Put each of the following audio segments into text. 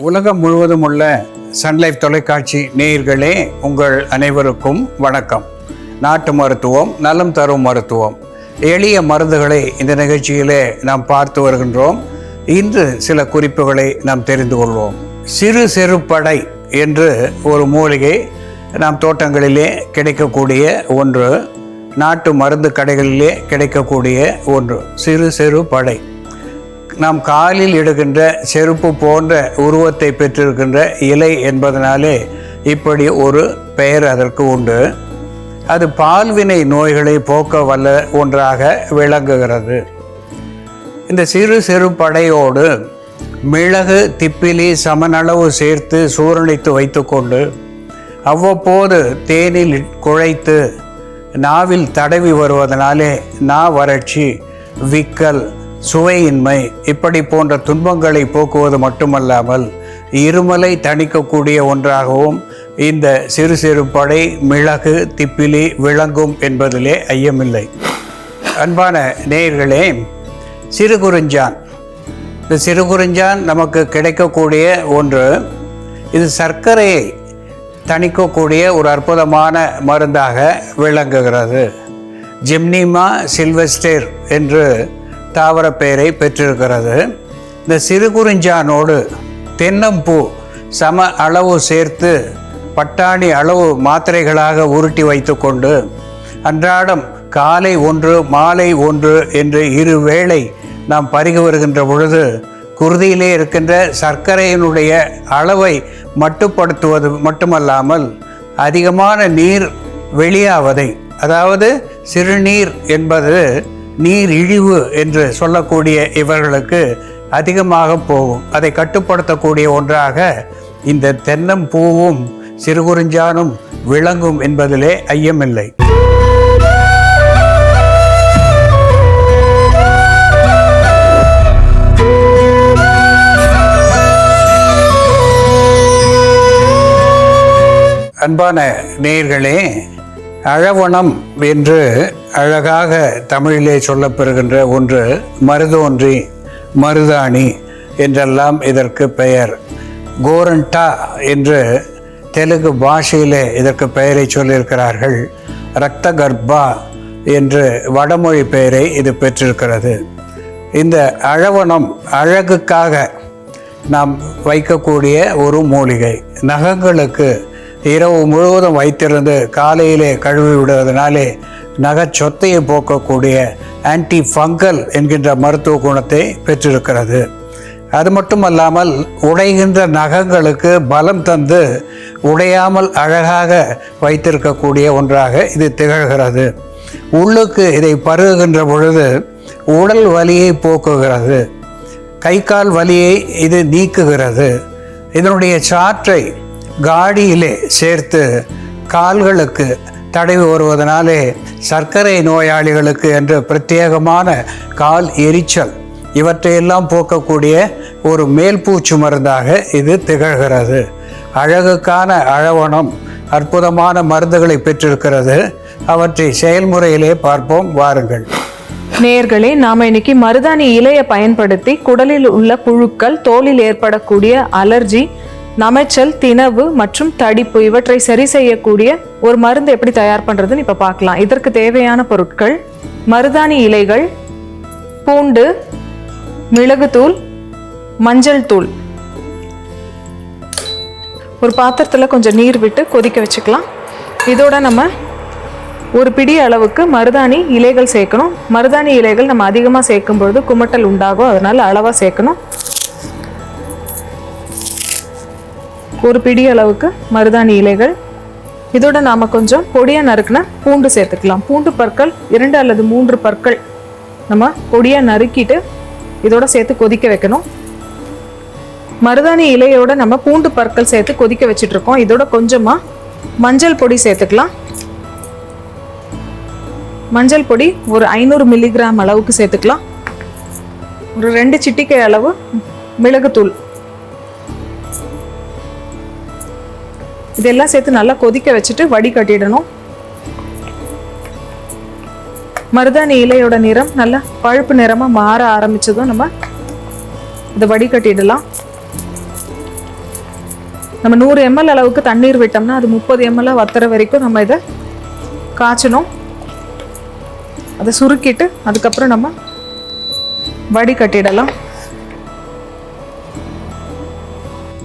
உலகம் முழுவதும் உள்ள சன்லைஃப் தொலைக்காட்சி நேயர்களே உங்கள் அனைவருக்கும் வணக்கம். நாட்டு மருத்துவம் நலம் தரும் மருத்துவம். எளிய மருந்துகளை இந்த நிகழ்ச்சியிலே நாம் பார்த்து வருகின்றோம். இன்று சில குறிப்புகளை நாம் தெரிந்து கொள்வோம். சிறு செருப்படை என்று ஒரு மூலிகை நாம் தோட்டங்களிலே கிடைக்கக்கூடிய ஒன்று நாட்டு மருந்து கடைகளிலே கிடைக்கக்கூடிய ஒன்று சிறு செரு படை நாம் காலில் இடுகின்ற செருப்பு போன்ற உருவத்தை பெற்றிருக்கின்ற இலை என்பதனாலே இப்படி ஒரு பெயர் அதற்கு உண்டு. அது பால்வினை நோய்களை போக்க வல்ல ஒன்றாக விளங்குகிறது. இந்த சிறு சிறு படையோடு மிளகு திப்பிலி சமனளவு சேர்த்து சூரணித்து வைத்துக்கொண்டு அவ்வப்போது தேனில் குழைத்து நாவில் தடவி வருவதனாலே நா வறட்சி விக்கல் சுவையின்மை இப்படி போன்ற துன்பங்களை போக்குவது மட்டுமல்லாமல் இருமலை தணிக்கக்கூடிய ஒன்றாகவும் இந்த சிறு சிறு படை மிளகு திப்பிலி விளங்கும் என்பதிலே ஐயமில்லை. அன்பான நேயர்களே சிறுகுறிஞ்சான் இந்த சிறுகுறிஞ்சான் நமக்கு கிடைக்கக்கூடிய ஒன்று இது சர்க்கரையை தணிக்கக்கூடிய ஒரு அற்புதமான மருந்தாக விளங்குகிறது. ஜிம்னிமா சில்வெஸ்டேர் என்று தாவர பெயரை பெற்றிருக்கிறது. இந்த சிறுகுறிஞ்சானோடு தென்னம்பூ சம அளவு சேர்த்து பட்டாணி அளவு மாத்திரைகளாக உருட்டி வைத்துக்கொண்டு அன்றாடம் காலை ஒன்று மாலை ஒன்று என்று இரு வேளை நாம் பருகி வருகின்ற பொழுது குருதியிலே இருக்கின்ற சர்க்கரையினுடைய அளவை மட்டுப்படுத்துவது மட்டுமல்லாமல் அதிகமான நீர் வெளியாவதை அதாவது சிறுநீர் என்பது நீர் இழிவு என்று சொல்லக்கூடிய இவர்களுக்கு அதிகமாக போகும். அதை கட்டுப்படுத்தக்கூடிய ஒன்றாக இந்த தென்னம்பூவும் சிறுகுறிஞ்சானும் விளங்கும் என்பதிலே ஐயமில்லை. அன்பான நேர்களே அழவணம் என்று அழகாக தமிழிலே சொல்லப்பெறுகின்ற ஒன்று மருதோன்றி மருதாணி என்றெல்லாம் இதற்கு பெயர். கோரண்டா என்று தெலுங்கு பாஷையிலே இதற்கு பெயரை சொல்லியிருக்கிறார்கள். இரத்த கர்ப்பா என்று வடமொழி பெயரை இது பெற்றிருக்கிறது. இந்த அழவணம் அழகுக்காக நாம் வைக்கக்கூடிய ஒரு மூலிகை. நகங்களுக்கு இரவு முழுவதும் வைத்திருந்து காலையிலே கழுவி விடுவதனாலே நகைச்சொத்தையை போக்கக்கூடிய ஆன்டி ஃபங்கல் என்கின்ற மருத்துவ குணத்தை பெற்றிருக்கிறது. அது மட்டுமல்லாமல் உடைகின்ற நகங்களுக்கு பலம் தந்து உடையாமல் அழகாக வைத்திருக்கக்கூடிய ஒன்றாக இது திகழ்கிறது. உள்ளுக்கு இதை பருகுகின்ற பொழுது உடல் வலியை போக்குகிறது. கை கால் வலியை இது நீக்குகிறது. இதனுடைய சாற்றை காடியிலே சேர்த்து கால்களுக்கு தடவி வருவதனாலே சர்க்கரை நோயாளிகளுக்கு என்று பிரத்யேகமான கால் எரிச்சல் இவற்றையெல்லாம் போக்கக்கூடிய ஒரு மேல்பூச்சு மருந்தாக இது திகழ்கிறது. அழகுக்கான அழவணம் அற்புதமான மருந்துகளை பெற்றிருக்கிறது. அவற்றை செயல்முறையிலே பார்ப்போம் வாருங்கள். நேர்களே நாம இன்னைக்கு மருதாணி இலையை பயன்படுத்தி குடலில் உள்ள புழுக்கள் தோலில் ஏற்படக்கூடிய அலர்ஜி நமைச்சல் தினவு மற்றும் தடிப்பு இவற்றை சரி செய்யக்கூடிய ஒரு மருந்து எப்படி தயார் பண்ணுறதுன்னு இப்போ பார்க்கலாம். இதற்கு தேவையான பொருட்கள் மருதாணி இலைகள் பூண்டு மிளகுத்தூள் மஞ்சள் தூள். ஒரு பாத்திரத்தில் கொஞ்சம் நீர் விட்டு கொதிக்க வச்சுக்கலாம். இதோட நம்ம ஒரு பிடி அளவுக்கு மருதாணி இலைகள் சேர்க்கணும். மருதாணி இலைகள் நம்ம அதிகமாக சேர்க்கும் பொழுது குமட்டல் உண்டாகும். அதனால் அளவாக சேர்க்கணும். ஒரு பிடி அளவுக்கு மருதாணி இலைகள். இதோட நாம் கொஞ்சம் பொடியாக நறுக்கின பூண்டு சேர்த்துக்கலாம். பூண்டு பற்கள் இரண்டு அல்லது மூன்று பற்கள் நம்ம பொடியாக நறுக்கிட்டு இதோட சேர்த்து கொதிக்க வைக்கணும். மருதாணி இலையோட நம்ம பூண்டு பற்கள் சேர்த்து கொதிக்க வச்சுட்ருக்கோம். இதோட கொஞ்சமாக மஞ்சள் பொடி சேர்த்துக்கலாம். மஞ்சள் பொடி ஒரு ஐநூறு மில்லிகிராம் அளவுக்கு சேர்த்துக்கலாம். ஒரு ரெண்டு சிட்டிக்கை அளவு மிளகுத்தூள் இதெல்லாம் சேர்த்து நல்லா கொதிக்க வச்சுட்டு வடிகட்டிடணும் மருதாணி இலையோட நிறம் நல்லா பழுப்பு நிறமாக மாற ஆரம்பிச்சதும் நம்ம இதை வடிகட்டிடலாம் நம்ம நூறு எம்எல் அளவுக்கு தண்ணீர் விட்டோம்னா அது முப்பது எம்எல் வத்துற வரைக்கும் நம்ம இதை காய்ச்சணும். அதை சுருக்கிட்டு அதுக்கப்புறம் நம்ம வடிகட்டிடலாம்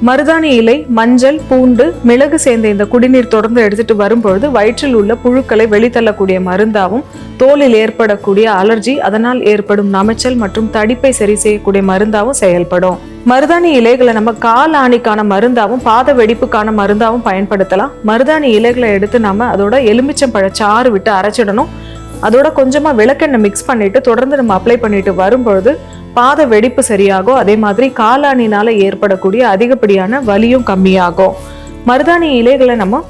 மருதாணி இலை மஞ்சள் பூண்டு மிளகு சேர்ந்த இந்த குடிநீர் தொடர்ந்து எடுத்துட்டு வரும்பொழுது வயிற்றில் உள்ள புழுக்களை வெளித்தள்ளக்கூடிய மருந்தாகவும் தோலில் ஏற்படக்கூடிய அலர்ஜி அதனால் ஏற்படும் நமைச்சல் மற்றும் தடிப்பை சரி செய்யக்கூடிய மருந்தாகவும் செயல்படும். மருதாணி இலைகளை நம்ம கால் ஆணிக்கான மருந்தாகவும் பாத வெடிப்புக்கான மருந்தாகவும் பயன்படுத்தலாம். மருதாணி இலைகளை எடுத்து நம்ம அதோட எலுமிச்சம்பழ சாறு விட்டு அரைச்சிடணும். அதோட கொஞ்சமாக விளக்கெண்ணெய் மிக்ஸ் பண்ணிட்டு தொடர்ந்து நம்ம அப்ளை பண்ணிட்டு வரும்பொழுது பாத வெடிப்பு சரியாகும் அதே மாதிரி காலானினால ஏற்படக்கூடிய அதிகப்படியான வலியும் கம்மியாகும். மருதாணி இலைகளை நம்ம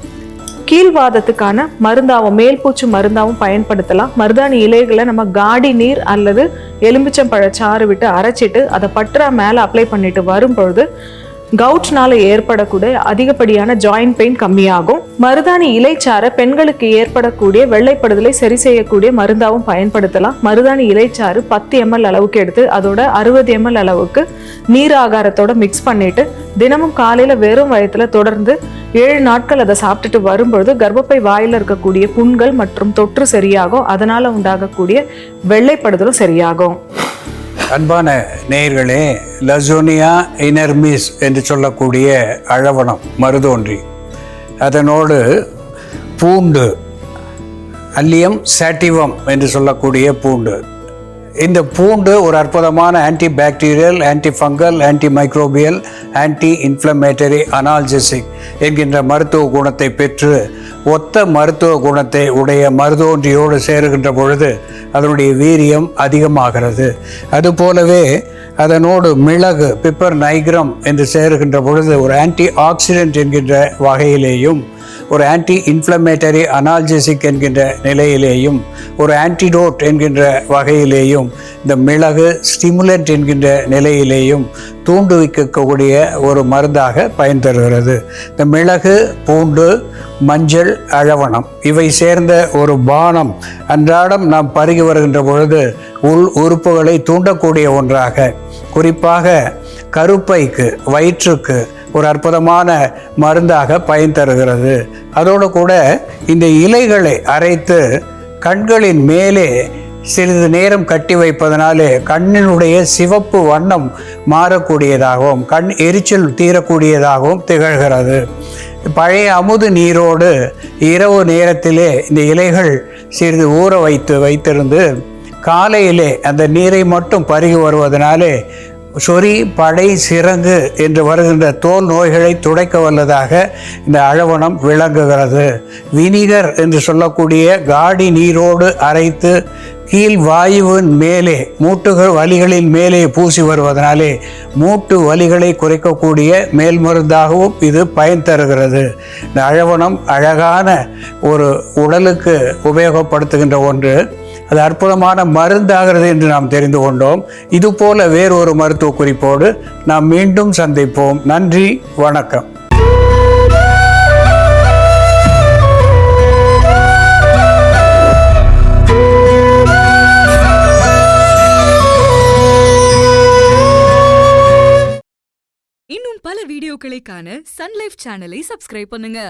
கீழ்வாதத்துக்கான மருந்தாவும் மேல்பூச்சு மருந்தாவும் பயன்படுத்தலாம். மருதாணி இலைகளை நம்ம காடி நீர் அல்லது எலுமிச்சம்பழ விட்டு அரைச்சிட்டு அதை பற்றா மேலே அப்ளை பண்ணிட்டு வரும்பொழுது கவுட்னால ஏற்படக்கூடிய அதிகப்படியான ஜாயிண்ட் பெயின் கம்மியாகும். மருதாணி இலைச்சாறை பெண்களுக்கு ஏற்படக்கூடிய வெள்ளைப்படுதலை சரி செய்யக்கூடிய மருந்தாகவும் பயன்படுத்தலாம். மருதாணி இலைச்சாறு பத்து எம்எல் அளவுக்கு எடுத்து அதோட அறுபது எம்எல் அளவுக்கு நீர் ஆகாரத்தோட மிக்ஸ் பண்ணிட்டு தினமும் காலையில வெறும் வயத்துல தொடர்ந்து ஏழு நாட்கள் அதை சாப்பிட்டுட்டு வரும்பொழுது கர்ப்பப்பை வாயில இருக்கக்கூடிய புண்கள் மற்றும் தொற்று சரியாகும். அதனால உண்டாகக்கூடிய வெள்ளைப்படுதலும் சரியாகும். அன்பான நேயர்களே லசோனியா இனர்மிஸ் என்று சொல்லக்கூடிய அழவனம் மருதோன்றி. அதனோடு பூண்டு அல்லியம் சாட்டிவம் என்று சொல்லக்கூடிய பூண்டு. இந்த பூண்டு ஒரு அற்புதமான anti bacterial anti fungal anti microbial anti inflammatory analgesic என்கின்ற மருத்துவ குணத்தை பெற்று ஒத்த மருத்துவ குணத்தை உடைய மருதோன்றியோடு சேருகின்ற பொழுது அதனுடைய வீரியம் அதிகமாகிறது. அதுபோலவே அதனோடு மிளகு பிப்பர் நைக்ரம் என்று சேருகின்ற பொழுது ஒரு ஆன்டி ஆக்சிடென்ட் என்கின்ற வகையிலேயும் ஒரு ஆன்டி இன்ஃப்ளமேட்டரி அனால்ஜெசிக் என்கின்ற நிலையிலேயும் ஒரு ஆன்டிடோட் என்கின்ற வகையிலேயும் இந்த மிளகு ஸ்டிமுலண்ட் என்கின்ற நிலையிலேயும் தூண்டுவிக்கக்கூடிய ஒரு மருந்தாக பயன் தருகிறது இந்த மிளகு பூண்டு மஞ்சள் அழவணம் இவை சேர்ந்த ஒரு பானம் அன்றாடம் நாம் பருகி வருகின்ற பொழுது உள் உறுப்புகளை தூண்டக்கூடிய ஒன்றாக குறிப்பாக கருப்பைக்கு வயிற்றுக்கு ஒரு அற்புதமான மருந்தாக பயன் தருகிறது. அதோடு கூட இந்த இலைகளை அரைத்து கண்களின் மேலே சிறிது நேரம் கட்டி வைப்பதனாலே கண்ணினுடைய சிவப்பு வண்ணம் மாறக்கூடியதாகவும் கண் எரிச்சல் தீரக்கூடியதாகவும் திகழ்கிறது. பழைய அமுது நீரோடு இரவு நேரத்திலே இந்த இலைகள் சிறிது ஊற வைத்து வைத்திருந்து காலையிலே அந்த நீரை மட்டும் பருகி வருவதனாலே சொறி படை சிறங்கு என்று வருகின்ற தோல் நோய்களை துடைக்க வல்லதாக இந்த அழவனம் விளங்குகிறது. வினிகர் என்று சொல்லக்கூடிய காடி நீரோடு அரைத்து கீழ் வாயுவின் மேலே மூட்டுகள் வலிகளின் மேலே பூசி வருவதனாலே மூட்டு வலிகளை குறைக்கக்கூடிய மேல் மருந்தாகவும் இது பயன் தருகிறது. இந்த அழவனம் அழகான ஒரு உடலுக்கு உபயோகப்படுத்துகின்ற ஒன்று. அது அற்புதமான மருந்தாகிறது என்று நாம் தெரிந்து கொண்டோம். இதுபோல வேறொரு மருத்துவ குறிப்போடு நாம் மீண்டும் சந்திப்போம். நன்றி வணக்கம். இன்னும் பல வீடியோக்களை காண சன்லைஃப் சேனலை சப்ஸ்கிரைப் பண்ணுங்க.